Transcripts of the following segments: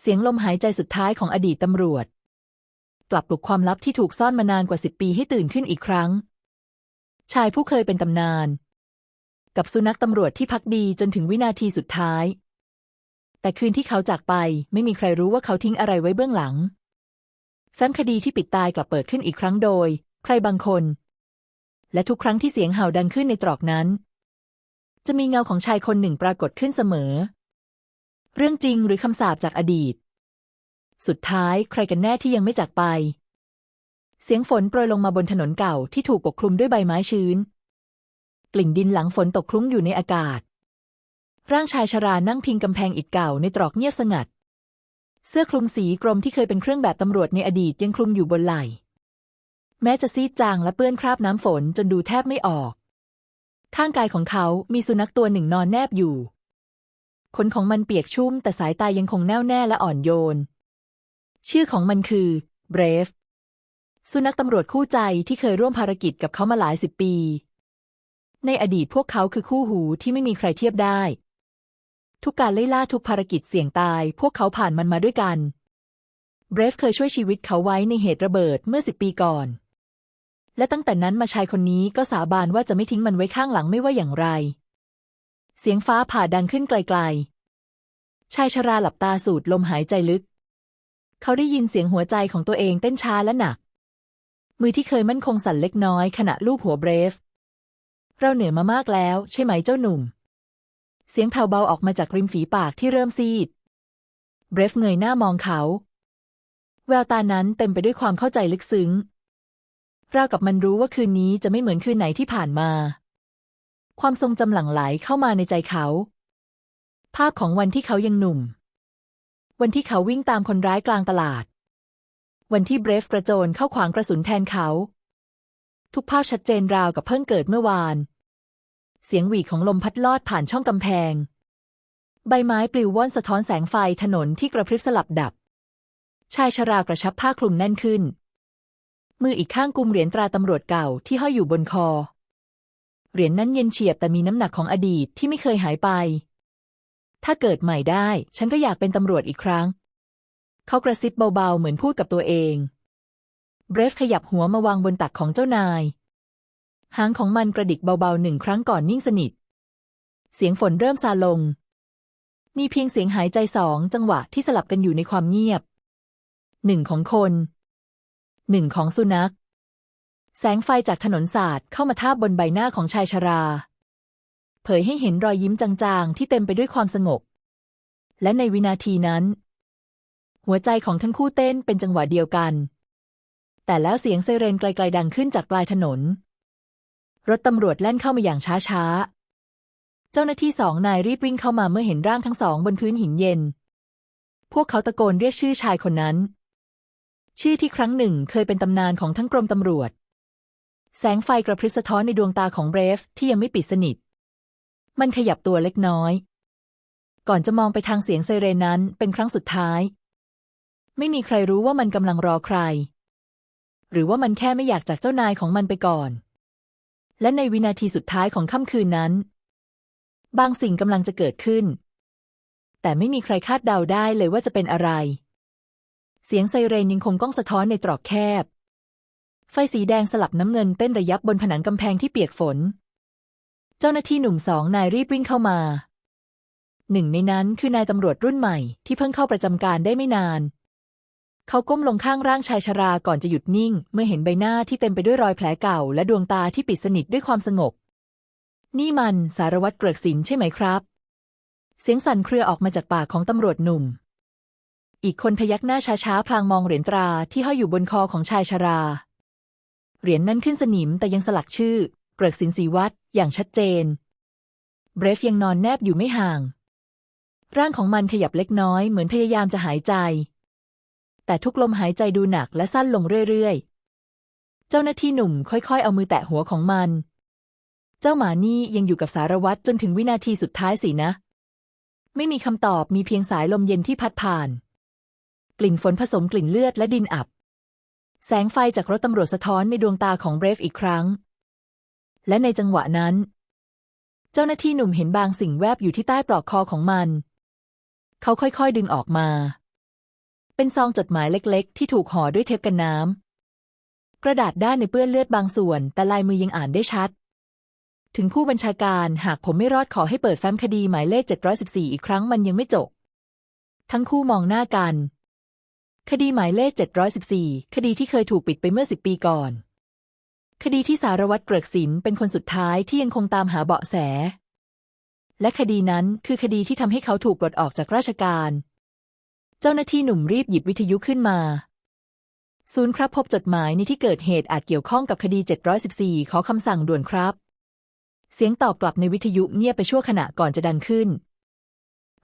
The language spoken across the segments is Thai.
เสียงลมหายใจสุดท้ายของอดีตตำรวจกลับปลุกความลับที่ถูกซ่อนมานานกว่าสิบปีให้ตื่นขึ้นอีกครั้ง ชายผู้เคยเป็นตำนาน กับสุนัขตำรวจที่พักดีจนถึงวินาทีสุดท้าย แต่คืนที่เขาจากไปไม่มีใครรู้ว่าเขาทิ้งอะไรไว้เบื้องหลังแฟ้มคดีที่ปิดตายกลับเปิดขึ้นอีกครั้งโดย ใครบางคน และทุกครั้งที่เสียงเห่าดังขึ้นในตรอกนั้น จะมีเงาของชายคนหนึ่งปรากฏขึ้นเสมอ เรื่องจริงหรือคำสาปจากอดีต สุดท้ายใครกันแน่ที่ยังไม่จากไป เสียงฝนโปรยลงมาบนถนนเก่าที่ถูกปกคลุมด้วยใบไม้ชื้น กลิ่นดินหลังฝนตกคลุ้งอยู่ในอากาศ ร่างชายชรานั่งพิงกำแพงอิฐเก่าในตรอกเงียบสงัด เสื้อคลุมสีกรมที่เคยเป็นเครื่องแบบตำรวจในอดีตยังคลุมอยู่บนไหล่แม้จะซีดจางและเปื้อนคราบน้ำฝนจนดูแทบไม่ออก ข้างกายของเขามีสุนัขตัวหนึ่งนอนแนบอยู่ ขนของมันเปียกชุ่มแต่สายตายังคงแน่วแน่และอ่อนโยน ชื่อของมันคือ Brave สุนัขตำรวจคู่ใจที่เคยร่วมภารกิจกับเขามาหลายสิบปี ในอดีตพวกเขาคือคู่หูที่ไม่มีใครเทียบได้ ทุกการไล่ล่าทุกภารกิจเสี่ยงตาย พวกเขาผ่านมันมาด้วยกัน Brave เคยช่วยชีวิตเขาไว้ในเหตุระเบิดเมื่อสิบปีก่อน และตั้งแต่นั้นมาชายคนนี้ก็สาบานว่าจะไม่ทิ้งมันไว้ข้างหลังไม่ว่าอย่างไร เสียงฟ้าผ่าดังขึ้นไกลๆ ชายชราหลับตาสูดลมหายใจลึก เขาได้ยินเสียงหัวใจของตัวเองเต้นช้าและหนัก มือที่เคยมั่นคงสั่นเล็กน้อยขณะลูบหัวเบรฟ เราเหนื่อยมามากแล้ว ใช่ไหมเจ้าหนุ่ม เสียงแผ่วเบาออกมาจากริมฝีปากที่เริ่มซีด เบรฟเงยหน้ามองเขา แววตานั้นเต็มไปด้วยความเข้าใจลึกซึ้งราวกับมันรู้ว่าคืนนี้จะไม่เหมือนคืนไหนที่ผ่านมา ความทรงจำหลั่งไหลเข้ามาในใจเขา ภาพของวันที่เขายังหนุ่ม วันที่เขาวิ่งตามคนร้ายกลางตลาด วันที่เบรฟกระโจนเข้าขวางกระสุนแทนเขา ทุกภาพชัดเจนราวกับเพิ่งเกิดเมื่อวาน เสียงหวีของลมพัดลอดผ่านช่องกำแพง ใบไม้ปลิวว่อนสะท้อนแสงไฟถนนที่กระพริบสลับดับ ชายชรากระชับผ้าคลุมแน่นขึ้น มืออีกข้างกุมเหรียญตราตำรวจเก่าที่ห้อยอยู่บนคอ เหรียญนั้นเย็นเฉียบแต่มีน้ำหนักของอดีตที่ไม่เคยหายไป ถ้าเกิดใหม่ได้ ฉันก็อยากเป็นตำรวจอีกครั้ง เขากระซิบเบาๆ เหมือนพูดกับตัวเอง เบรฟขยับหัวมาวางบนตักของเจ้านาย หางของมันกระดิกเบาๆหนึ่งครั้งก่อนนิ่งสนิท เสียงฝนเริ่มซาลง มีเพียงเสียงหายใจสองจังหวะที่สลับกันอยู่ในความเงียบ หนึ่งของคน หนึ่งของสุนัข แสงไฟจากถนนศาสาดเข้ามาทาบบนใบหน้าของชายชรา เผยให้เห็นรอยยิ้มจางๆ ที่เต็มไปด้วยความสงบ และในวินาทีนั้น หัวใจของทั้งคู่เต้นเป็นจังหวะเดียวกัน แต่แล้วเสียงไซเรนไกลๆดังขึ้นจากปลายถนน รถตำรวจแล่นเข้ามาอย่างช้าๆ เจ้าหน้าที่สองนายรีบวิ่งเข้ามาเมื่อเห็นร่างทั้งสองบนพื้นหินเย็น พวกเขาตะโกนเรียกชื่อชายคนนั้น ชื่อที่ครั้งหนึ่งเคยเป็นตำนานของทั้งกรมตำรวจ แสงไฟกระพริบสะท้อนในดวงตาของเบรฟที่ยังไม่ปิดสนิท มันขยับตัวเล็กน้อย ก่อนจะมองไปทางเสียงไซเรนนั้นเป็นครั้งสุดท้าย ไม่มีใครรู้ว่ามันกำลังรอใคร หรือว่ามันแค่ไม่อยากจากเจ้านายของมันไปก่อน และในวินาทีสุดท้ายของค่ำคืนนั้น บางสิ่งกำลังจะเกิดขึ้น แต่ไม่มีใครคาดเดาได้เลยว่าจะเป็นอะไร เสียงไซเรนยังคงก้องสะท้อนในตรอกแคบ ไฟสีแดงสลับน้ำเงินเต้นระยับบนผนังกำแพงที่เปียกฝน เจ้าหน้าที่หนุ่มสองนายรีบวิ่งเข้ามา หนึ่งในนั้นคือนายตำรวจรุ่นใหม่ที่เพิ่งเข้าประจำการได้ไม่นาน เขาก้มลงข้างร่างชายชราก่อนจะหยุดนิ่ง เมื่อเห็นใบหน้าที่เต็มไปด้วยรอยแผลเก่า และดวงตาที่ปิดสนิทด้วยความสงบ นี่มันสารวัตรเกริกสินใช่ไหมครับ เสียงสั่นเครือออกมาจากปากของตำรวจหนุ่มอีกคนพยักหน้าช้าๆ พลางมองเหรียญตราที่ห้อยอยู่บนคอของชายชรา เหรียญนั้นขึ้นสนิมแต่ยังสลักชื่อ เกริกสินสีวัดอย่างชัดเจน เบรฟยังนอนแนบอยู่ไม่ห่าง ร่างของมันขยับเล็กน้อยเหมือนพยายามจะหายใจ แต่ทุกลมหายใจดูหนักและสั้นลงเรื่อยๆ เจ้าหน้าที่หนุ่มค่อยๆ เอามือแตะหัวของมัน เจ้าหมานี่ยังอยู่กับสารวัตรจนถึงวินาทีสุดท้ายสินะ ไม่มีคำตอบมีเพียงสายลมเย็นที่พัดผ่าน กลิ่นฝนผสมกลิ่นเลือดและดินอับ แสงไฟจากรถตำรวจสะท้อนในดวงตาของเบรฟอีกครั้ง และในจังหวะนั้น เจ้าหน้าที่หนุ่มเห็นบางสิ่งแวบอยู่ที่ใต้ปลอกคอของมัน เขาค่อยๆดึงออกมา เป็นซองจดหมายเล็กๆ ที่ถูกห่อด้วยเทปกันน้ำ กระดาษด้านในเปื้อนเลือดบางส่วน แต่ลายมือยังอ่านได้ชัด ถึงผู้บัญชาการหากผมไม่รอดขอให้เปิดแฟ้มคดีหมายเลข 714 อีกครั้งมันยังไม่จบ ทั้งคู่มองหน้ากัน คดีหมายเลข 714 คดีที่เคยถูกปิดไปเมื่อ 10 ปีก่อน คดีที่สารวัตรเกริกศิลป์เป็นคนสุดท้ายที่ยังคงตามหาเบาะแส และคดีนั้นคือคดีที่ทำให้เขาถูกปลดออกจากราชการ เจ้าหน้าที่หนุ่มรีบหยิบวิทยุขึ้นมา ศูนย์ครับพบจดหมายในที่เกิดเหตุอาจเกี่ยวข้องกับคดี 714 ขอคำสั่งด่วนครับ เสียงตอบกลับในวิทยุเงียบไปชั่วขณะก่อนจะดังขึ้น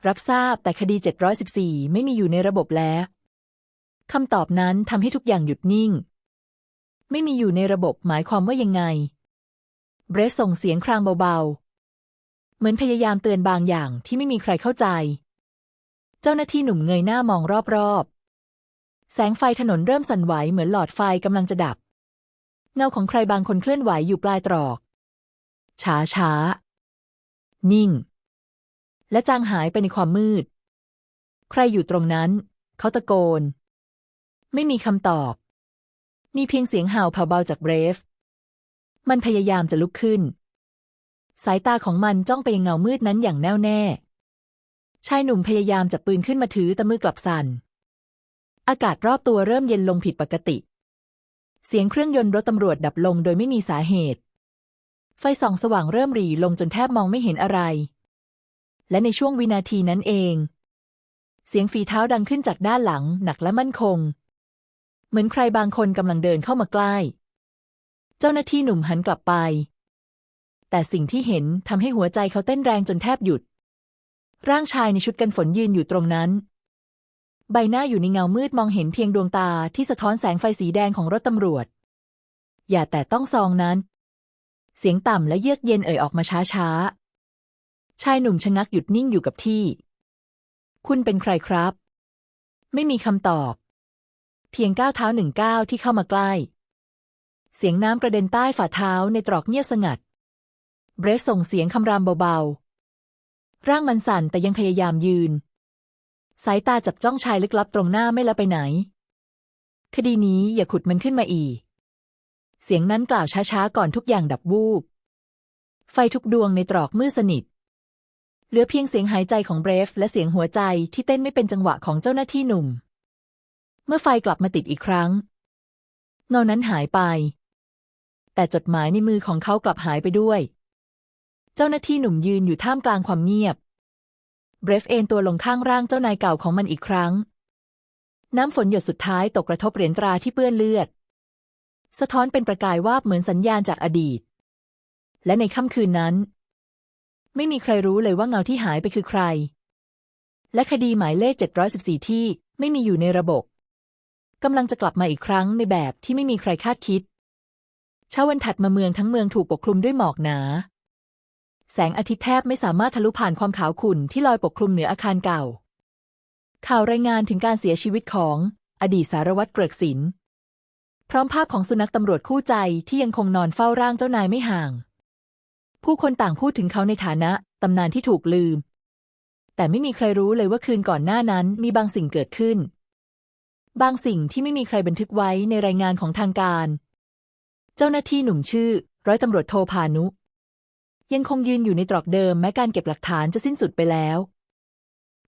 รับทราบแต่คดี 714 ไม่มีอยู่ในระบบแล้ว คำตอบนั้นทำให้ทุกอย่างหยุดนิ่ง ไม่มีอยู่ในระบบหมายความว่ายังไง เบรสส่งเสียงครางเบาๆ เหมือนพยายามเตือนบางอย่างที่ไม่มีใครเข้าใจ เจ้าหน้าที่หนุ่มเงยหน้ามองรอบๆ แสงไฟถนนเริ่มสั่นไหวเหมือนหลอดไฟกำลังจะดับ เงาของใครบางคนเคลื่อนไหวอยู่ปลายตรอก ช้าช้าๆนิ่ง และจางหายไปในความมืด ใครอยู่ตรงนั้น เขาตะโกน ไม่มีคำตอบ มีเพียงเสียงห่าวเผาเบาจากเบรฟ มันพยายามจะลุกขึ้น สายตาของมันจ้องไปยังเงามืดนั้นอย่างแน่วแน่ ชายหนุ่มพยายามจับปืนขึ้นมาถือแต่มือกลับสั่น อากาศรอบตัวเริ่มเย็นลงผิดปกติ เสียงเครื่องยนต์รถตำรวจดับลงโดยไม่มีสาเหตุ ไฟส่องสว่างเริ่มหรี่ลงจนแทบมองไม่เห็นอะไร และในช่วงวินาทีนั้นเอง เสียงฝีเท้าดังขึ้นจากด้านหลังหนักและมั่นคง เหมือนใครบางคนกำลังเดินเข้ามาใกล้ เจ้าหน้าที่หนุ่มหันกลับไป แต่สิ่งที่เห็นทำให้หัวใจเขาเต้นแรงจนแทบหยุด ร่างชายในชุดกันฝนยืนอยู่ตรงนั้น ใบหน้าอยู่ในเงามืดมองเห็นเพียงดวงตาที่สะท้อนแสงไฟสีแดงของรถตำรวจ อย่าแต่ต้องซองนั้น เสียงต่ำและเยือกเย็นเอ่ยออกมาช้าๆ ชายหนุ่มชะงักหยุดนิ่งอยู่กับที่ คุณเป็นใครครับ ไม่มีคำตอบ เพียงก้าวเท้าหนึ่งก้าวที่เข้ามาใกล้ เสียงน้ำกระเด็นใต้ฝ่าเท้าในตรอกเงียบสงัด เบรสส่งเสียงคำรามเบาๆ ร่างมันสั่นแต่ยังพยายามยืน สายตาจับจ้องชายลึกลับตรงหน้าไม่ละไปไหน คดีนี้อย่าขุดมันขึ้นมาอีก เสียงนั้นกล่าวช้าๆก่อนทุกอย่างดับวูบ ไฟทุกดวงในตรอกมืดสนิทเหลือเพียงเสียงหายใจของเบรฟและเสียงหัวใจที่เต้นไม่เป็นจังหวะของเจ้าหน้าที่หนุ่ม เมื่อไฟกลับมาติดอีกครั้ง เงานั้นหายไป แต่จดหมายในมือของเขากลับหายไปด้วย เจ้าหน้าที่หนุ่มยืนอยู่ท่ามกลางความเงียบ เบรฟเอนตัวลงข้างร่างเจ้านายเก่าของมันอีกครั้ง น้ำฝนหยดสุดท้ายตกกระทบเหรียญตราที่เปื้อนเลือด สะท้อนเป็นประกายวาบเหมือนสัญญาณจากอดีต และในค่ำคืนนั้น ไม่มีใครรู้เลยว่าเงาที่หายไปคือใคร และคดีหมายเลข 714 ที่ไม่มีอยู่ในระบบ กำลังจะกลับมาอีกครั้งในแบบที่ไม่มีใครคาดคิด เช้าวันถัดมาเมืองทั้งเมืองถูกปกคลุมด้วยหมอกหนา แสงอาทิตย์แทบไม่สามารถทะลุผ่านความขาวขุ่นที่ลอยปกคลุมเหนืออาคารเก่า ข่าวรายงานถึงการเสียชีวิตของอดีตสารวัตรเกริกศิลป์พร้อมภาพของสุนัขตำรวจคู่ใจที่ยังคงนอนเฝ้าร่างเจ้านายไม่ห่าง ผู้คนต่างพูดถึงเขาในฐานะตำนานที่ถูกลืม แต่ไม่มีใครรู้เลยว่าคืนก่อนหน้านั้นมีบางสิ่งเกิดขึ้น บางสิ่งที่ไม่มีใครบันทึกไว้ในรายงานของทางการ เจ้าหน้าที่หนุ่มชื่อ ร้อยตำรวจโทพานุ ยังคงยืนอยู่ในตรอกเดิมแม้การเก็บหลักฐานจะสิ้นสุดไปแล้ว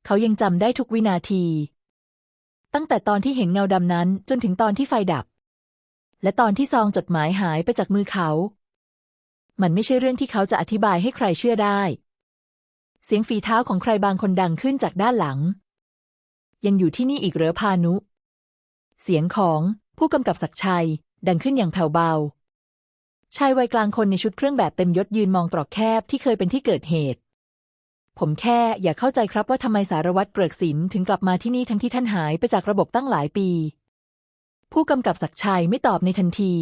เขายังจำได้ทุกวินาที ตั้งแต่ตอนที่เห็นเงาดำนั้นจนถึงตอนที่ไฟดับ และตอนที่ซองจดหมายหายไปจากมือเขา มันไม่ใช่เรื่องที่เขาจะอธิบายให้ใครเชื่อได้ เสียงฝีเท้าของใครบางคนดังขึ้นจากด้านหลัง ยังอยู่ที่นี่อีกเหรอพานุ เสียงของผู้กำกับศักชัย ดังขึ้นอย่างแผ่วเบา ชายวัยกลางคนในชุดเครื่องแบบเต็มยศยืนมองตรอกแคบที่เคยเป็นที่เกิดเหตุ ผมแค่อยากเข้าใจครับว่าทำไมสารวัตรเกิกศิลป์ถึงกลับมาที่นี่ทั้งที่ท่านหายไปจากระบบตั้งหลายปี ผู้กำกับศักชัยไม่ตอบในทันที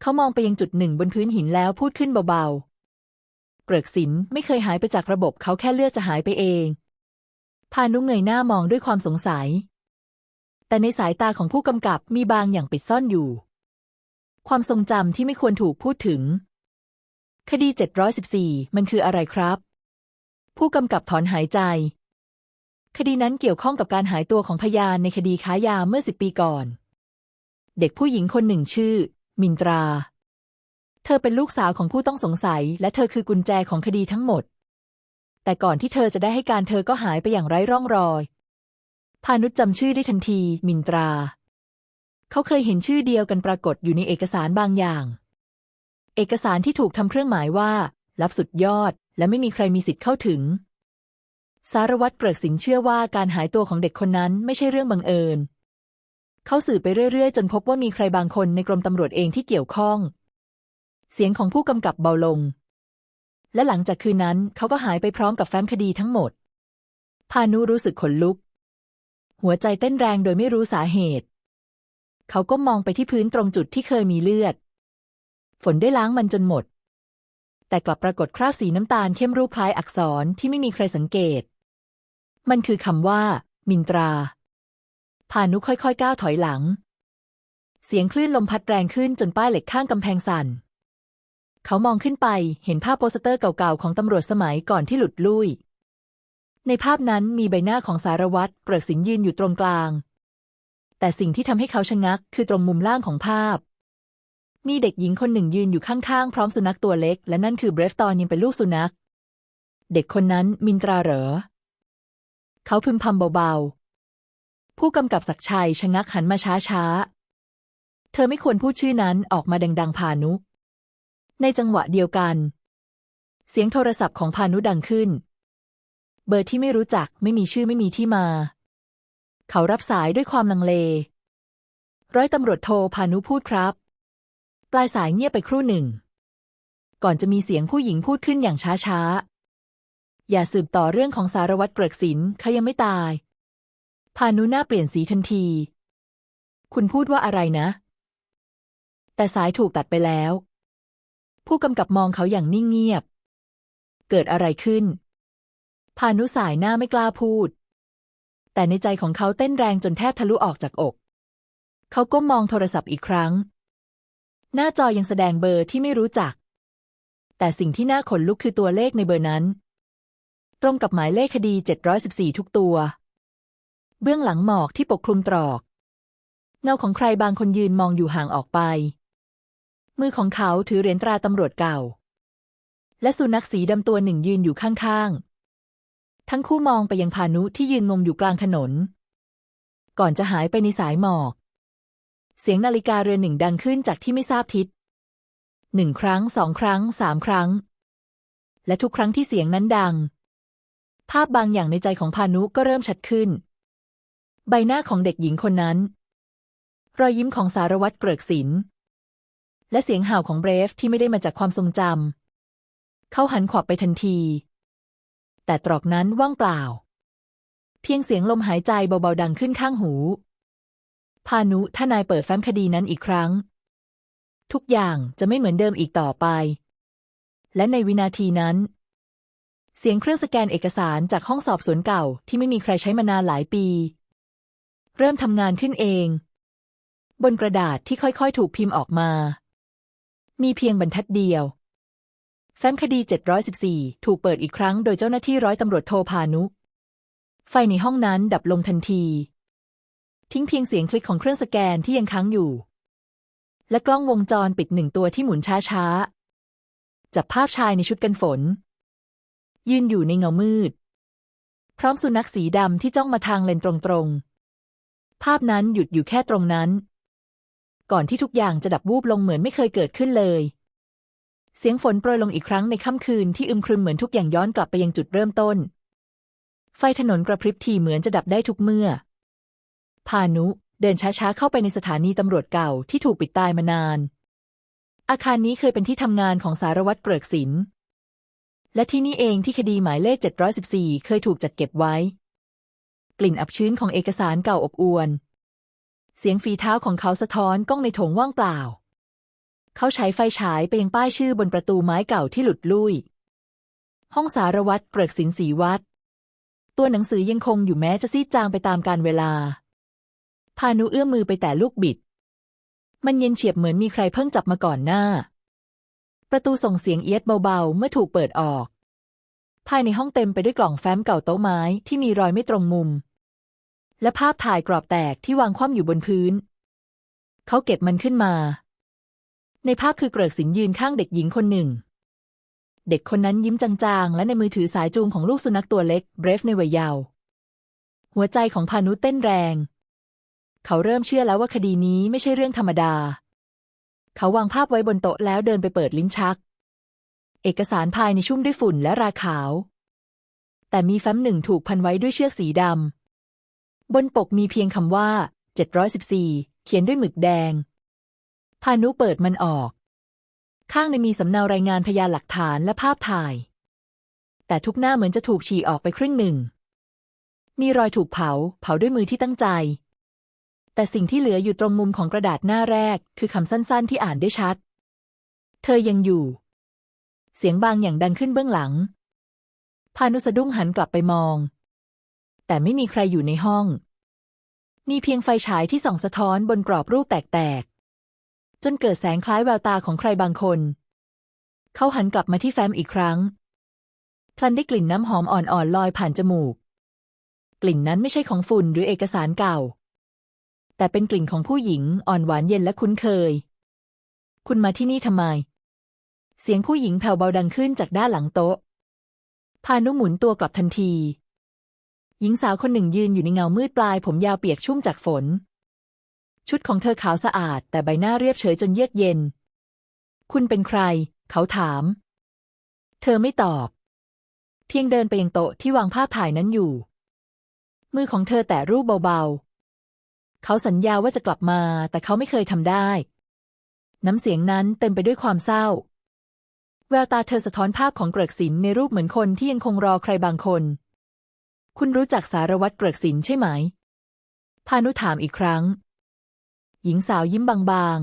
เขามองไปยังจุดหนึ่งบนพื้นหินแล้วพูดขึ้นเบาๆ เกิกศิลป์ไม่เคยหายไปจากระบบเขาแค่เลือดจะหายไปเองพานุเงยหน้ามองด้วยความสงสัย แต่ในสายตาของผู้กำกับมีบางอย่างปิดซ่อนอยู่ ความทรงจำที่ไม่ควรถูกพูดถึง คดี 714 มันคืออะไรครับ ผู้กำกับถอนหายใจ คดีนั้นเกี่ยวข้องกับการหายตัวของพยานในคดีค้ายาเมื่อสิบปีก่อน เด็กผู้หญิงคนหนึ่งชื่อ มินตรา เธอเป็นลูกสาวของผู้ต้องสงสัย และเธอคือกุญแจของคดีทั้งหมดแต่ก่อนที่เธอจะได้ให้การเธอก็หายไปอย่างไร้ร่องรอย พานุชจำชื่อได้ทันที มินตรา เขาเคยเห็นชื่อเดียวกันปรากฏอยู่ในเอกสารบางอย่าง เอกสารที่ถูกทำเครื่องหมายว่า ลับสุดยอด และไม่มีใครมีสิทธิ์เข้าถึง สารวัตรเกริกสินเชื่อว่าการหายตัวของเด็กคนนั้นไม่ใช่เรื่องบังเอิญ เขาสืบไปเรื่อย ๆ จนพบว่ามีใครบางคนในกรมตำรวจเองที่เกี่ยวข้อง เสียงของผู้กำกับเบาลง และหลังจากคืนนั้นเขาก็หายไปพร้อมกับแฟ้มคดีทั้งหมดพานุรู้สึกขนลุก หัวใจเต้นแรงโดยไม่รู้สาเหตุ เขาก็มองไปที่พื้นตรงจุดที่เคยมีเลือด ฝนได้ล้างมันจนหมด แต่กลับปรากฏคราบสีน้ำตาลเข้มรูปคล้ายอักษรที่ไม่มีใครสังเกต มันคือคำว่า มินตราพานุค่อยๆก้าวถอยหลัง เสียงคลื่นลมพัดแรงขึ้นจนป้ายเหล็กข้างกำแพงสั่น เขามองขึ้นไปเห็นภาพโปสเตอร์เก่าๆของตำรวจสมัยก่อนที่หลุดลุ่ย ในภาพนั้นมีใบหน้าของสารวัตรเกริกสินยืนอยู่ตรงกลาง แต่สิ่งที่ทำให้เขาชะงักคือตรงมุมล่างของภาพ มีเด็กหญิงคนหนึ่งยืนอยู่ข้างๆ พร้อมสุนัขตัวเล็ก และนั่นคือเบรฟตอนยังเป็นลูกสุนัข เด็กคนนั้นมินตราเหรอ เขาพึมพำเบาๆ ผู้กำกับศักชัยชะงักหันมาช้าๆ เธอไม่ควรพูดชื่อนั้นออกมาดังๆพานุในจังหวะเดียวกัน เสียงโทรศัพท์ของพานุดังขึ้น เบอร์ที่ไม่รู้จักไม่มีชื่อไม่มีที่มา เขารับสายด้วยความลังเล ร้อยตำรวจโทพานุพูดครับ ปลายสายเงียบไปครู่หนึ่ง ก่อนจะมีเสียงผู้หญิงพูดขึ้นอย่างช้าๆอย่าสืบต่อเรื่องของสารวัตรเกรกศิลป์เขายังไม่ตาย พานุหน้าเปลี่ยนสีทันที คุณพูดว่าอะไรนะ แต่สายถูกตัดไปแล้ว ผู้กำกับมองเขาอย่างนิ่งเงียบ เกิดอะไรขึ้น พานุสายหน้าไม่กล้าพูด แต่ในใจของเขาเต้นแรงจนแทบทะลุออกจากอก เขาก้มมองโทรศัพท์อีกครั้ง หน้าจอยังแสดงเบอร์ที่ไม่รู้จัก แต่สิ่งที่น่าขนลุกคือตัวเลขในเบอร์นั้น ตรงกับหมายเลขคดี 714 ทุกตัว เบื้องหลังหมอกที่ปกคลุมตรอก เงาของใครบางคนยืนมองอยู่ห่างออกไป มือของเขาถือเหรียญตราตำรวจเก่า และสุนัขสีดำตัวหนึ่งยืนอยู่ข้างๆ ทั้งคู่มองไปยังพานุที่ยืนงงอยู่กลางถนน ก่อนจะหายไปในสายหมอก เสียงนาฬิกาเรือนหนึ่งดังขึ้นจากที่ไม่ทราบทิศหนึ่งครั้งสองครั้งสามครั้ง และทุกครั้งที่เสียงนั้นดัง ภาพบางอย่างในใจของพานุก็เริ่มชัดขึ้น ใบหน้าของเด็กหญิงคนนั้น รอยยิ้มของสารวัตรเกริกศิลป์และเสียงห่าวของเบรฟที่ไม่ได้มาจากความทรงจำเขาหันขวับไปทันที แต่ตรอกนั้นว่างเปล่า เพียงเสียงลมหายใจเบาๆดังขึ้นข้างหู พานุถ้านายเปิดแฟ้มคดีนั้นอีกครั้ง ทุกอย่างจะไม่เหมือนเดิมอีกต่อไป และในวินาทีนั้น เสียงเครื่องสแกนเอกสารจากห้องสอบสวนเก่าที่ไม่มีใครใช้มานานหลายปี เริ่มทำงานขึ้นเอง บนกระดาษที่ค่อยๆ ถูกพิมพ์ออกมา มีเพียงบรรทัดเดียว แฟ้มคดี 714 ถูกเปิดอีกครั้งโดยเจ้าหน้าที่ร้อยตำรวจโทพานุ ไฟในห้องนั้นดับลงทันที ทิ้งเพียงเสียงคลิกของเครื่องสแกนที่ยังค้างอยู่ และกล้องวงจรปิดหนึ่งตัวที่หมุนช้าๆ จับภาพชายในชุดกันฝน ยืนอยู่ในเงามืด พร้อมสุนัขสีดำที่จ้องมาทางเลนตรงๆ ภาพนั้นหยุดอยู่แค่ตรงนั้น ก่อนที่ทุกอย่างจะดับวูบลงเหมือนไม่เคยเกิดขึ้นเลย เสียงฝนโปรยลงอีกครั้งในค่ำคืนที่อึมครึมเหมือนทุกอย่างย้อนกลับไปยังจุดเริ่มต้น ไฟถนนกระพริบทีเหมือนจะดับได้ทุกเมื่อ พานุเดินช้าๆเข้าไปในสถานีตำรวจเก่าที่ถูกปิดตายมานาน อาคารนี้เคยเป็นที่ทำงานของสารวัตรเกริกศิลป์และที่นี่เองที่คดีหมายเลข 714 เคยถูกจัดเก็บไว้ กลิ่นอับชื้นของเอกสารเก่าอบอวน เสียงฝีเท้าของเขาสะท้อนกล้องในโถงว่างเปล่า เขาใช้ไฟฉายไปยังป้ายชื่อบนประตูไม้เก่าที่หลุดลุ่ย ห้องสารวัตรเกริกศิลป์ศรีวัด ตัวหนังสือยังคงอยู่แม้จะซีดจางไปตามกาลเวลา พานุเอื้อมมือไปแต่ลูกบิด มันเย็นเฉียบเหมือนมีใครเพิ่งจับมาก่อนหน้า ประตูส่งเสียงเอียดเบาๆ เมื่อถูกเปิดออก ภายในห้องเต็มไปด้วยกล่องแฟ้มเก่าโต๊ะไม้ที่มีรอยไม่ตรงมุม และภาพถ่ายกรอบแตกที่วางคว่ำอยู่บนพื้น เขาเก็บมันขึ้นมา ในภาพคือเกริกสินยืนข้างเด็กหญิงคนหนึ่ง เด็กคนนั้นยิ้มจางๆ และในมือถือสายจูงของลูกสุนัขตัวเล็กเบรฟในวัยเยาว์หัวใจของพานุเต้นแรง เขาเริ่มเชื่อแล้วว่าคดีนี้ไม่ใช่เรื่องธรรมดา เขาวางภาพไว้บนโต๊ะแล้วเดินไปเปิดลิ้นชัก เอกสารภายในชุ่มด้วยฝุ่นและราขาว แต่มีแฟ้มหนึ่งถูกพันไว้ด้วยเชือกสีดำบนปกมีเพียงคำว่า 714 เขียนด้วยหมึกแดง พานุเปิดมันออก ข้างในมีสำเนารายงานพยานหลักฐานและภาพถ่าย แต่ทุกหน้าเหมือนจะถูกฉีกออกไปครึ่งหนึ่ง มีรอยถูกเผา เผาด้วยมือที่ตั้งใจ แต่สิ่งที่เหลืออยู่ตรงมุมของกระดาษหน้าแรก คือคำสั้นๆที่อ่านได้ชัด เธอยังอยู่ เสียงบางอย่างดังขึ้นเบื้องหลัง พานุสะดุ้งหันกลับไปมอง แต่ไม่มีใครอยู่ในห้องมีเพียงไฟฉายที่ส่องสะท้อนบนกรอบรูปแตก จนเกิดแสงคล้ายแววตาของใครบางคน เขาหันกลับมาที่แฟ้มอีกครั้ง พลันได้กลิ่นน้ำหอมอ่อนๆลอยผ่านจมูก กลิ่นนั้นไม่ใช่ของฝุ่นหรือเอกสารเก่า แต่เป็นกลิ่นของผู้หญิงอ่อนหวานเย็นและคุ้นเคย คุณมาที่นี่ทำไม เสียงผู้หญิงแผ่วเบาดังขึ้นจากด้านหลังโต๊ะ พานุหมุนตัวกลับทันที หญิงสาวคนหนึ่งยืนอยู่ในเงามืดปลายผมยาวเปียกชุ่มจากฝน ชุดของเธอขาวสะอาด แต่ใบหน้าเรียบเฉยจนเยือกเย็น คุณเป็นใคร เขาถาม เธอไม่ตอบ เพียงเดินไปยังโต๊ะที่วางภาพถ่ายนั้นอยู่ มือของเธอแตะรูปเบาๆ เขาสัญญาว่าจะกลับมา แต่เขาไม่เคยทำได้ น้ำเสียงนั้นเต็มไปด้วยความเศร้า แววตาเธอสะท้อนภาพของเกริกสินในรูปเหมือนคนที่ยังคงรอใครบางคน คุณรู้จักสารวัตรเกริกสินใช่ไหมพานุถามอีกครั้ง หญิงสาวยิ้มบาง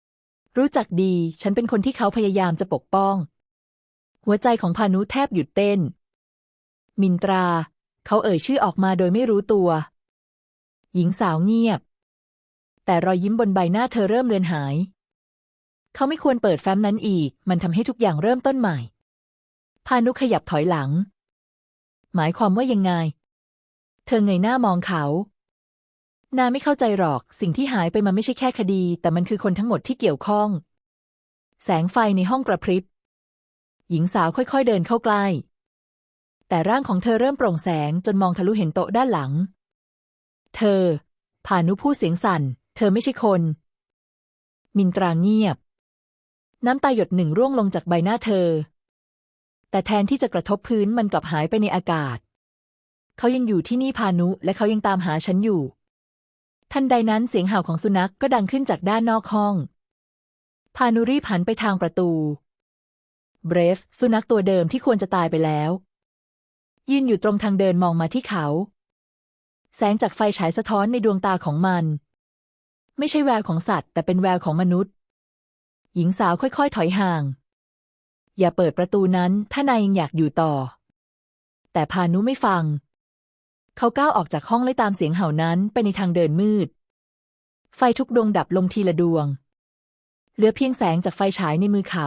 ๆ รู้จักดี ฉันเป็นคนที่เขาพยายามจะปกป้อง หัวใจของพานุแทบหยุดเต้น มินตรา เขาเอ่ยชื่อออกมาโดยไม่รู้ตัว หญิงสาวเงียบ แต่รอยยิ้มบนใบหน้าเธอเริ่มเลือนหาย เขาไม่ควรเปิดแฟ้มนั้นอีก มันทำให้ทุกอย่างเริ่มต้นใหม่ พานุขยับถอยหลัง หมายความว่ายังไง เธอเงยหน้ามองเขา นาไม่เข้าใจหรอก สิ่งที่หายไปมันไม่ใช่แค่คดี แต่มันคือคนทั้งหมดที่เกี่ยวข้อง แสงไฟในห้องกระพริบ หญิงสาวค่อยๆเดินเข้าใกล้ แต่ร่างของเธอเริ่มโปร่งแสงจนมองทะลุเห็นโต๊ะด้านหลัง เธอพานุพูดเสียงสั่น เธอไม่ใช่คน มินตราเงียบ น้ำตาหยดหนึ่งร่วงลงจากใบหน้าเธอ แต่แทนที่จะกระทบพื้นมันกลับหายไปในอากาศ เขายังอยู่ที่นี่พานุและเขายังตามหาฉันอยู่ ทันใดนั้นเสียงเห่าของสุนัขก็ดังขึ้นจากด้านนอกห้อง พานุรีบหันไปทางประตู เบรฟ สุนัขตัวเดิมที่ควรจะตายไปแล้ว ยืนอยู่ตรงทางเดินมองมาที่เขา แสงจากไฟฉายสะท้อนในดวงตาของมัน ไม่ใช่แววของสัตว์ แต่เป็นแววของมนุษย์ หญิงสาวค่อยๆ ถอยห่าง อย่าเปิดประตูนั้นถ้านายยังอยากอยู่ต่อ แต่พานุไม่ฟัง เขาก้าวออกจากห้องไล่ตามเสียงเห่านั้นไปในทางเดินมืด ไฟทุกดวงดับลงทีละดวง เหลือเพียงแสงจากไฟฉายในมือเขา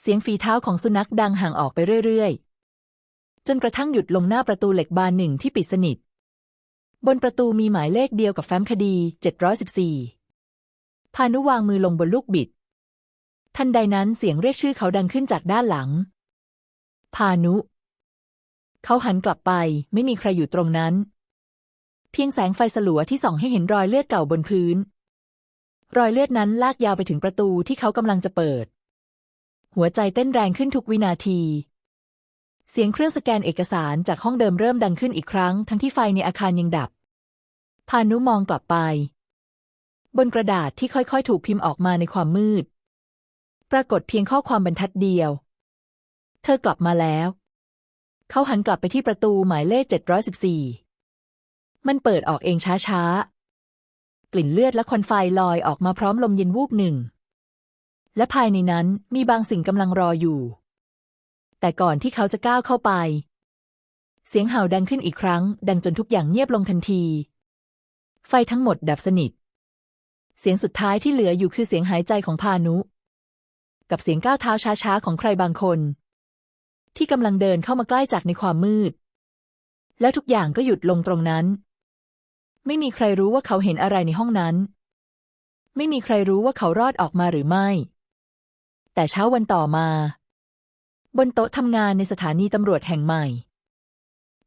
เสียงฝีเท้าของสุนัขดังห่างออกไปเรื่อยๆ จนกระทั่งหยุดลงหน้าประตูเหล็กบานหนึ่งที่ปิดสนิท บนประตูมีหมายเลขเดียวกับแฟ้มคดี 714 พานุวางมือลงบนลูกบิด ทันใดนั้นเสียงเรียกชื่อเขาดังขึ้นจากด้านหลัง พานุ เขาหันกลับไป ไม่มีใครอยู่ตรงนั้น เพียงแสงไฟสลัวที่ส่องให้เห็นรอยเลือดเก่าบนพื้น รอยเลือดนั้นลากยาวไปถึงประตูที่เขากำลังจะเปิด หัวใจเต้นแรงขึ้นทุกวินาที เสียงเครื่องสแกนเอกสารจากห้องเดิมเริ่มดังขึ้นอีกครั้ง ทั้งที่ไฟในอาคารยังดับ พานุมองกลับไป บนกระดาษที่ค่อยๆ ถูกพิมพ์ออกมาในความมืด ปรากฏเพียงข้อความบรรทัดเดียว เธอกลับมาแล้ว เขาหันกลับไปที่ประตูหมายเลข 714 มันเปิดออกเองช้าๆ กลิ่นเลือดและควันไฟลอยออกมาพร้อมลมเย็นวูบหนึ่ง และภายในนั้นมีบางสิ่งกำลังรออยู่ แต่ก่อนที่เขาจะก้าวเข้าไป เสียงเห่าดังขึ้นอีกครั้ง ดังจนทุกอย่างเงียบลงทันที ไฟทั้งหมดดับสนิท เสียงสุดท้ายที่เหลืออยู่คือเสียงหายใจของพานุ กับเสียงก้าวเท้าช้าๆของใครบางคน ที่กำลังเดินเข้ามาใกล้จากในความมืด แล้วทุกอย่างก็หยุดลงตรงนั้น ไม่มีใครรู้ว่าเขาเห็นอะไรในห้องนั้น ไม่มีใครรู้ว่าเขารอดออกมาหรือไม่ แต่เช้าวันต่อมา บนโต๊ะทำงานในสถานีตำรวจแห่งใหม่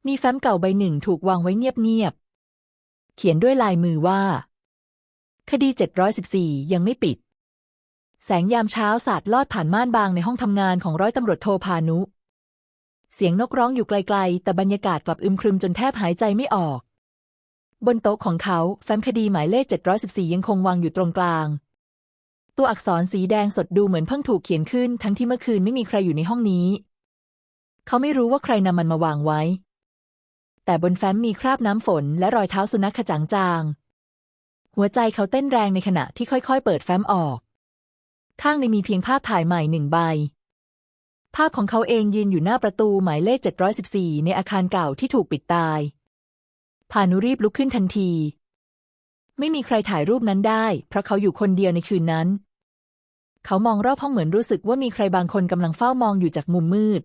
มีแฟ้มเก่าใบหนึ่งถูกวางไว้เงียบๆเขียนด้วยลายมือว่า คดี 714 ยังไม่ปิดแสงยามเช้าสาดลอดผ่านม่านบางในห้องทำงานของร้อยตำรวจโทพานุ เสียงนกร้องอยู่ไกลๆ แต่บรรยากาศกลับอึมครึมจนแทบหายใจไม่ออก บนโต๊ะของเขาแฟ้มคดีหมายเลข 714 ยังคงวางอยู่ตรงกลาง ตัวอักษรสีแดงสดดูเหมือนเพิ่งถูกเขียนขึ้น ทั้งที่เมื่อคืนไม่มีใครอยู่ในห้องนี้ เขาไม่รู้ว่าใครนำมันมาวางไว้ แต่บนแฟ้มมีคราบน้ำฝนและรอยเท้าสุนัขขจางจางหัวใจเขาเต้นแรงในขณะที่ค่อยๆ เปิดแฟ้มออก ข้างในมีเพียงภาพถ่ายใหม่หนึ่งใบ ภาพของเขาเองยืนอยู่หน้าประตูหมายเลข 714 ในอาคารเก่าที่ถูกปิดตาย พานุรีบลุกขึ้นทันที ไม่มีใครถ่ายรูปนั้นได้ เพราะเขาอยู่คนเดียวในคืนนั้น เขามองรอบห้องเหมือนรู้สึกว่ามีใครบางคนกำลังเฝ้ามองอยู่จากมุมมืด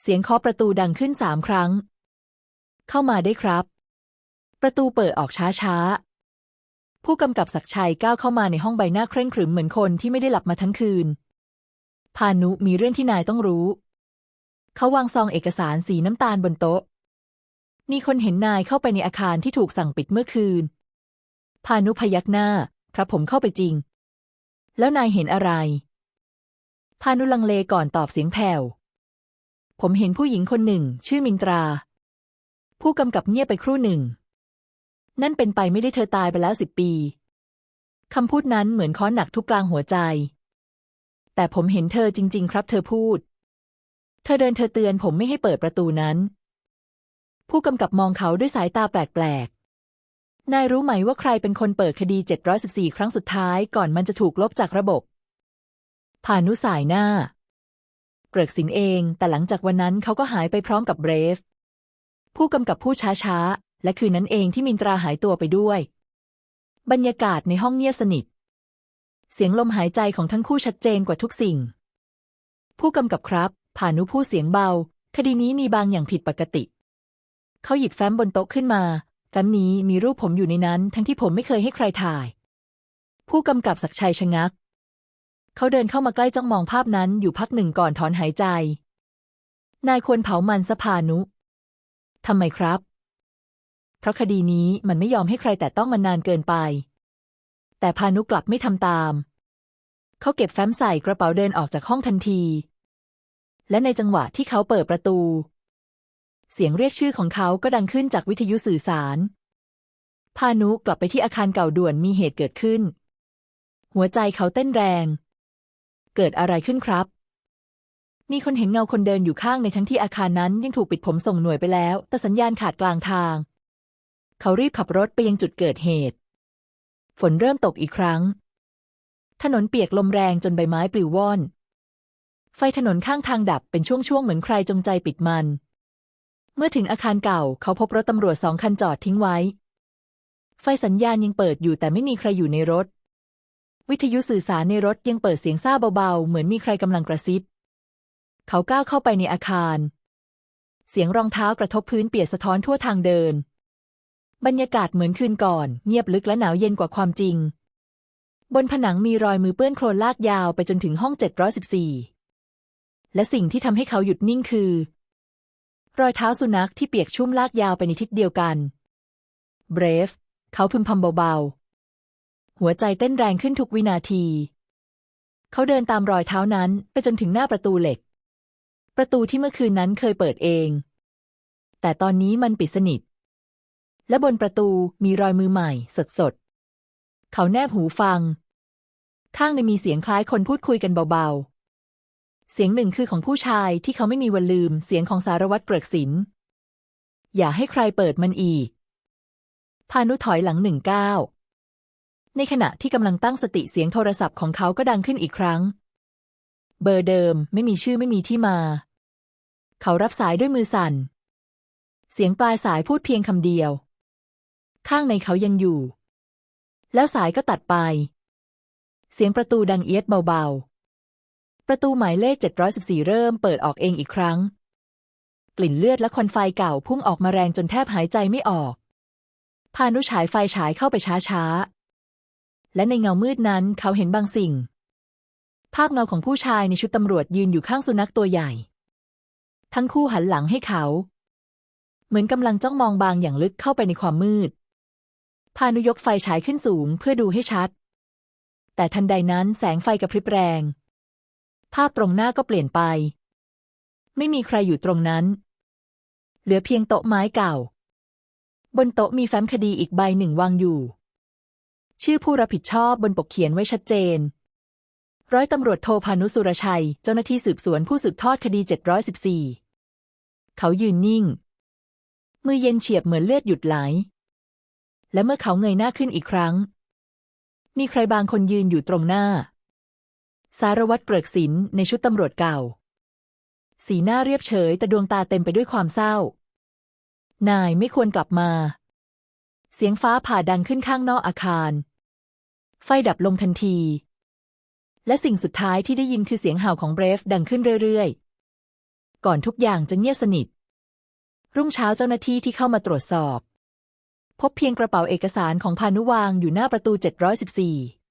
เสียงเคาะประตูดังขึ้นสามครั้ง เข้ามาได้ครับ ประตูเปิดออกช้าๆ ผู้กำกับศักชัยก้าวเข้ามาในห้องใบหน้าเคร่งขรึมเหมือนคนที่ไม่ได้หลับมาทั้งคืน พานุมีเรื่องที่นายต้องรู้ เขาวางซองเอกสารสีน้ำตาลบนโต๊ะ มีคนเห็นนายเข้าไปในอาคารที่ถูกสั่งปิดเมื่อคืน พานุพยักหน้า ครับผมเข้าไปจริง แล้วนายเห็นอะไร พานุลังเลก่อนตอบเสียงแผ่ว ผมเห็นผู้หญิงคนหนึ่ง ชื่อมินตรา ผู้กำกับเงียบไปครู่หนึ่ง นั่นเป็นไปไม่ได้เธอตายไปแล้วสิบปีคำพูดนั้นเหมือนค้อนหนักทุกกลางหัวใจ แต่ผมเห็นเธอจริง ๆ ครับ เธอพูด เธอเดินเธอเตือนผมไม่ให้เปิดประตูนั้น ผู้กำกับมองเขาด้วยสายตาแปลกๆ นายรู้ไหมว่าใครเป็นคนเปิดคดี 714 ครั้งสุดท้ายก่อนมันจะถูกลบจากระบบพานุสายหน้า เกริกสินเอง แต่หลังจากวันนั้นเขาก็หายไปพร้อมกับเบรฟ ผู้กำกับพูดช้าๆและคืนนั้นเองที่มินตราหายตัวไปด้วย บรรยากาศในห้องเงียบสนิท เสียงลมหายใจของทั้งคู่ชัดเจนกว่าทุกสิ่ง ผู้กำกับครับพานุพูดเสียงเบา คดีนี้มีบางอย่างผิดปกติ เขาหยิบแฟ้มบนโต๊ะขึ้นมาแฟ้มนี้มีรูปผมอยู่ในนั้น ทั้งที่ผมไม่เคยให้ใครถ่าย ผู้กำกับศักชัยชะงัก เขาเดินเข้ามาใกล้จ้องมองภาพนั้นอยู่พักหนึ่งก่อนถอนหายใจ นายควรเผามันสะพานุทำไมครับ เพราะคดีนี้มันไม่ยอมให้ใครแต่ต้องมันนานเกินไป แต่พานุกลับไม่ทำตาม เขาเก็บแฟ้มใส่กระเป๋าเดินออกจากห้องทันที และในจังหวะที่เขาเปิดประตู เสียงเรียกชื่อของเขาก็ดังขึ้นจากวิทยุสื่อสาร พานุกลับไปที่อาคารเก่าด่วนมีเหตุเกิดขึ้น หัวใจเขาเต้นแรง เกิดอะไรขึ้นครับมีคนเห็นเงาคนเดินอยู่ข้างในทั้งที่อาคารนั้นยังถูกปิดผมส่งหน่วยไปแล้ว แต่สัญญาณขาดกลางทาง เขารีบขับรถไปยังจุดเกิดเหตุ ฝนเริ่มตกอีกครั้ง ถนนเปียกลมแรงจนใบไม้ปลิวว่อน ไฟถนนข้างทางดับเป็นช่วงๆ เหมือนใครจงใจปิดมัน เมื่อถึงอาคารเก่าเขาพบรถตำรวจสองคันจอดทิ้งไว้ ไฟสัญญาณยังเปิดอยู่แต่ไม่มีใครอยู่ในรถ วิทยุสื่อสารในรถยังเปิดเสียงซ่าเบาๆ เหมือนมีใครกำลังกระซิบ เขาก้าวเข้าไปในอาคาร เสียงรองเท้ากระทบพื้นเปียกสะท้อนทั่วทางเดิน บรรยากาศเหมือนคืนก่อน เงียบลึกและหนาวเย็นกว่าความจริง บนผนังมีรอยมือเปื้อนโคลนลากยาวไปจนถึงห้อง 714 และสิ่งที่ทำให้เขาหยุดนิ่งคือ รอยเท้าสุนัขที่เปียกชุ่มลากยาวไปในทิศเดียวกัน เบรฟ เขาพึมพำเบาๆ หัวใจเต้นแรงขึ้นทุกวินาที เขาเดินตามรอยเท้านั้นไปจนถึงหน้าประตูเหล็ก ประตูที่เมื่อคืนนั้นเคยเปิดเอง แต่ตอนนี้มันปิดสนิท และบนประตูมีรอยมือใหม่สดๆเขาแนบหูฟัง ข้างในมีเสียงคล้ายคนพูดคุยกันเบาๆ เสียงหนึ่งคือของผู้ชายที่เขาไม่มีวันลืมเสียงของสารวัตรเกริกศิลป์อย่าให้ใครเปิดมันอีก พานุถอยหลังหนึ่งก้าวในขณะที่กำลังตั้งสติเสียงโทรศัพท์ของเขาก็ดังขึ้นอีกครั้ง เบอร์เดิมไม่มีชื่อไม่มีที่มา เขารับสายด้วยมือสั่น เสียงปลายสายพูดเพียงคำเดียว ข้างในเขายังอยู่ แล้วสายก็ตัดไป เสียงประตูดังเอียดเบาๆ ประตูหมายเลข 714 เริ่มเปิดออกเองอีกครั้ง กลิ่นเลือดและควันไฟเก่าพุ่งออกมาแรงจนแทบหายใจไม่ออกพานุฉายไฟฉายเข้าไปช้าๆ และในเงามืดนั้นเขาเห็นบางสิ่ง ภาพเงาของผู้ชายในชุดตำรวจยืนอยู่ข้างสุนัขตัวใหญ่ ทั้งคู่หันหลังให้เขา เหมือนกำลังจ้องมองบางอย่างลึกเข้าไปในความมืด พานุยกไฟฉายขึ้นสูงเพื่อดูให้ชัด แต่ทันใดนั้นแสงไฟกระพริบแรง ภาพตรงหน้าก็เปลี่ยนไป ไม่มีใครอยู่ตรงนั้น เหลือเพียงโต๊ะไม้เก่า บนโต๊ะมีแฟ้มคดีอีกใบหนึ่งวางอยู่ ชื่อผู้รับผิดชอบบนปกเขียนไว้ชัดเจน ร้อยตำรวจโทพานุสุรชัย เจ้าหน้าที่สืบสวนผู้สืบทอดคดี 714 เขายืนนิ่ง มือเย็นเฉียบเหมือนเลือดหยุดไหล และเมื่อเขาเงยหน้าขึ้นอีกครั้ง มีใครบางคนยืนอยู่ตรงหน้า สารวัตรเปลือกศิลในชุดตำรวจเก่า สีหน้าเรียบเฉยแต่ดวงตาเต็มไปด้วยความเศร้า นายไม่ควรกลับมา เสียงฟ้าผ่าดังขึ้นข้างนอกอาคาร ไฟดับลงทันที และสิ่งสุดท้ายที่ได้ยินคือเสียงเห่าของเบรฟดังขึ้นเรื่อยๆ ก่อนทุกอย่างจะเงียบสนิทรุ่งเช้าเจ้าหน้าที่ที่เข้ามาตรวจสอบ พบเพียงกระเป๋าเอกสารของพานุวางอยู่หน้าประตู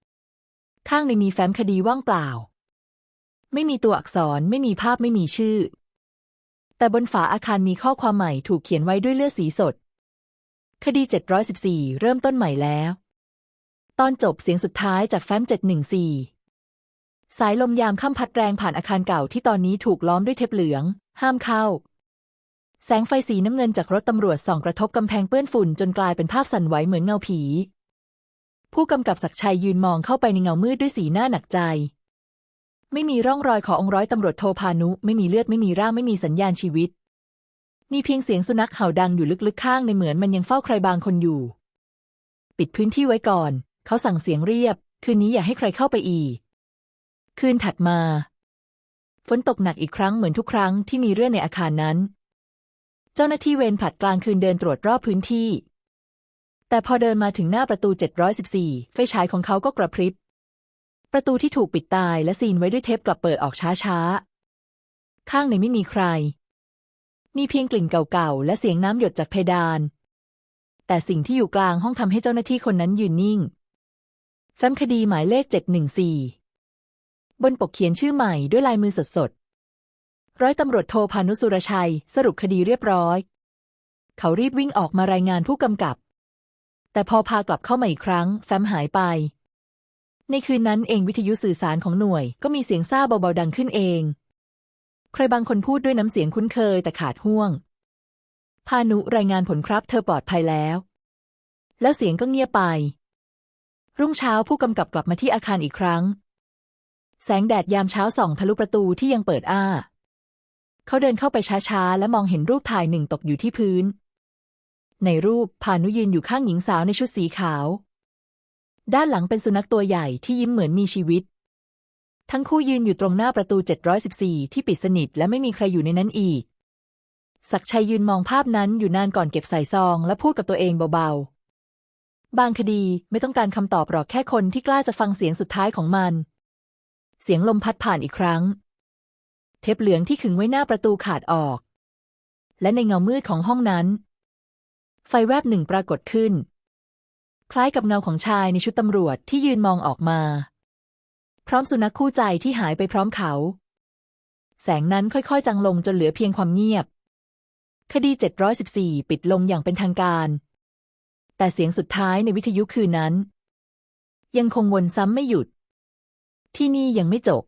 714 ข้างในมีแฟ้มคดีว่างเปล่า ไม่มีตัวอักษรไม่มีภาพไม่มีชื่อ แต่บนฝาอาคารมีข้อความใหม่ถูกเขียนไว้ด้วยเลือดสีสด คดี 714 เริ่มต้นใหม่แล้ว ตอนจบเสียงสุดท้ายจากแฟ้ม 714 สายลมยามค่ำพัดแรงผ่านอาคารเก่าที่ตอนนี้ถูกล้อมด้วยเทปเหลือง ห้ามเข้า แสงไฟสีน้ำเงินจากรถตำรวจส่องกระทบกำแพงเปื้อนฝุ่นจนกลายเป็นภาพสั่นไหวเหมือนเงาผี ผู้กำกับศักชัยยืนมองเข้าไปในเงามืดด้วยสีหน้าหนักใจ ไม่มีร่องรอยขององค์ร้อยตำรวจโทพานุ ไม่มีเลือดไม่มีร่างไม่มีสัญญาณชีวิต มีเพียงเสียงสุนัขเห่าดังอยู่ลึกๆข้างในเหมือนมันยังเฝ้าใครบางคนอยู่ ปิดพื้นที่ไว้ก่อน เขาสั่งเสียงเรียบ คืนนี้อย่าให้ใครเข้าไปอีก คืนถัดมา ฝนตกหนักอีกครั้งเหมือนทุกครั้งที่มีเรื่องในอาคารนั้น เจ้าหน้าที่เวรผัดกลางคืนเดินตรวจรอบพื้นที่ แต่พอเดินมาถึงหน้าประตู 714 ไฟฉายของเขาก็กระพริบ ประตูที่ถูกปิดตายและซีนไว้ด้วยเทปกลับเปิดออกช้าๆ ข้างในไม่มีใคร มีเพียงกลิ่นเก่าๆ และเสียงน้ำหยดจากเพดาน แต่สิ่งที่อยู่กลางห้องทำให้เจ้าหน้าที่คนนั้นยืนนิ่งแฟ้มคดีหมายเลข 714 บนปกเขียนชื่อใหม่ด้วยลายมือสดๆ ร้อยตำรวจโทพานุสุรชัย สรุปคดีเรียบร้อย เขารีบวิ่งออกมารายงานผู้กำกับ แต่พอพากลับเข้ามาอีกครั้ง แฟ้มหายไป ในคืนนั้นเองวิทยุสื่อสารของหน่วย ก็มีเสียงซ่าเบาๆดังขึ้นเอง ใครบางคนพูดด้วยน้ำเสียงคุ้นเคยแต่ขาดห่วง พานุรายงานผลครับ เธอปลอดภัยแล้ว แล้วเสียงก็เงียบไป รุ่งเช้าผู้กำกับกลับมาที่อาคารอีกครั้ง แสงแดดยามเช้าส่องทะลุประตูที่ยังเปิดอ้า เขาเดินเข้าไปช้าๆ และมองเห็นรูปถ่ายหนึ่งตกอยู่ที่พื้น ในรูปพานุยืนอยู่ข้างหญิงสาวในชุดสีขาว ด้านหลังเป็นสุนัขตัวใหญ่ที่ยิ้มเหมือนมีชีวิต ทั้งคู่ยืนอยู่ตรงหน้าประตู 714 ที่ปิดสนิทและไม่มีใครอยู่ในนั้นอีก ศักชัยยืนมองภาพนั้นอยู่นานก่อนเก็บใส่ซอง และพูดกับตัวเองเบาๆ บางคดีไม่ต้องการคำตอบหรอกแค่คนที่กล้าจะฟังเสียงสุดท้ายของมัน เสียงลมพัดผ่านอีกครั้ง เทปเหลืองที่ขึงไว้หน้าประตูขาดออก และในเงามืดของห้องนั้น ไฟแวบหนึ่งปรากฏขึ้น คล้ายกับเงาของชายในชุดตำรวจที่ยืนมองออกมา พร้อมสุนัขคู่ใจที่หายไปพร้อมเขา แสงนั้นค่อยๆ จางลงจนเหลือเพียงความเงียบ คดี 714 ปิดลงอย่างเป็นทางการ แต่เสียงสุดท้ายในวิทยุคืนนั้น ยังคงวนซ้ำไม่หยุด ที่นี่ยังไม่จบ